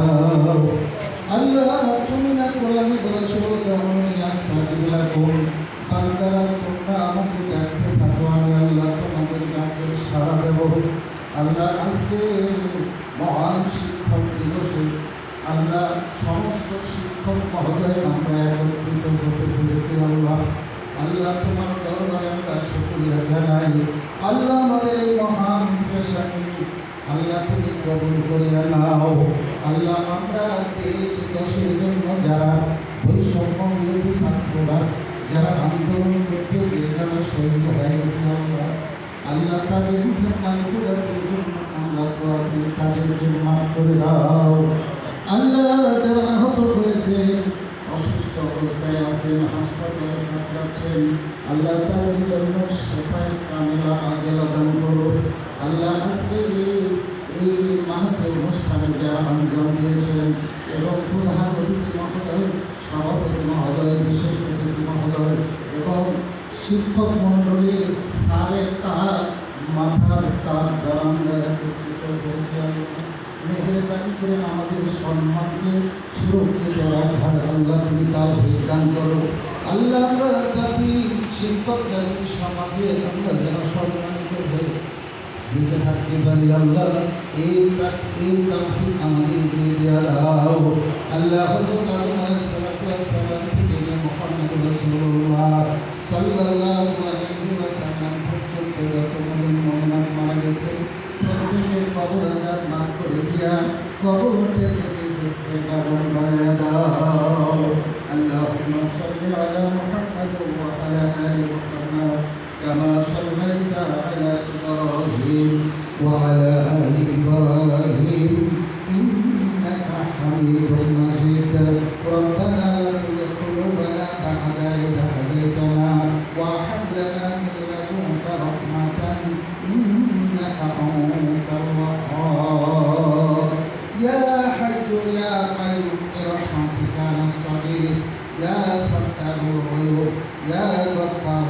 দাও। আল্লাহ, তুমি না কোরআনে বলেছ আমি আস্তাজিব লাকুম বান্দারা তোমরা আমাকে ডাকতে থাকো। আমি আল্লাহ তোমাদের ডাকে সাড়া দেব। আল্লাহ আজকে মহান শিক্ষক দিবসে আল্লাহ সমস্ত শিক্ষক মহোদয় আমরা একত্রিত হতে পেরেছি আল্লাহ। আল্লাহ তোমার দরবারে আমরা শুক্রিয়া জানাই। আল্লাহ আমাদের এই মহান পেশাকে আল্লাহ তুমি কবুল করিয়া নাও। আল্লাহ, আমরা দেশ দেশের জন্য যারা বৈষম্য বিরোধী ছাত্ররা, যারা আন্দোলন করতে গিয়ে যারা শহীদ হয়ে গেছে আল্লাহ আল্লাহ, তাদের করি তাদেরকে মাফ করে দাও। আল্লাহ, যারা আহত হয়েছে, অসুস্থ অবস্থায় আছেন, হাসপাতালে কাটাচ্ছেন আল্লাহ তাদের জন্য শেফায় কামিলা আজেলা দান করো আল্লাহ আজকে এই- এই মাহাতে অনুষ্ঠানে যারা আঞ্জাম দিয়েছেন এবং প্রধান অতিথি মহোদয়, সভাপতি মহোদয়, বিশেষ অতিথি মহোদয়, এবং শিক্ষক মণ্ডলী সারের তাজ মাথার তাজ যারা আমরা মেহরবানি করে আমাদের সম্মানকে সুরক্ষিত রাখার আল্লাহ তুমি করো। আল্লাহ আমরা জাতি, শিক্ষক জাতি, সমাজে আমরা যেন সম্মানিত হয়ে বেঁচে থাকতে পারি আল্লাহ, এই এই তৌফিক আমাদেরকে দেওয়া দাও। আল্লাহ ওয়াস সালাম থেকে নিয়ে মুহাম্মদ রাসূলুল্লাহ সাল্লাল্লাহু আলাইহি ওয়াসাল্লাম পর্যন্ত যত মুমিন মারা গেছে প্রত্যেকের কবর আজাব মাফ করে দিয়া কবর থেকে ইস্তেগফার বানায় দাও। আল্লাহুম্মা সাল্লি আলা মুহাম্মদ ওয়া আলা আলি মুহাম্মদ। كما صليت على إبراهيم وعلى آل إبراهيم إنك حميد مجيد. ربنا لا تزغ قلوبنا بعد إذ هديتنا وهب لنا من لدنك رحمة إنك أنت الوهاب. يا حي يا قيوم برحمتك نستغيث. يا ستار الغيوب يا غفار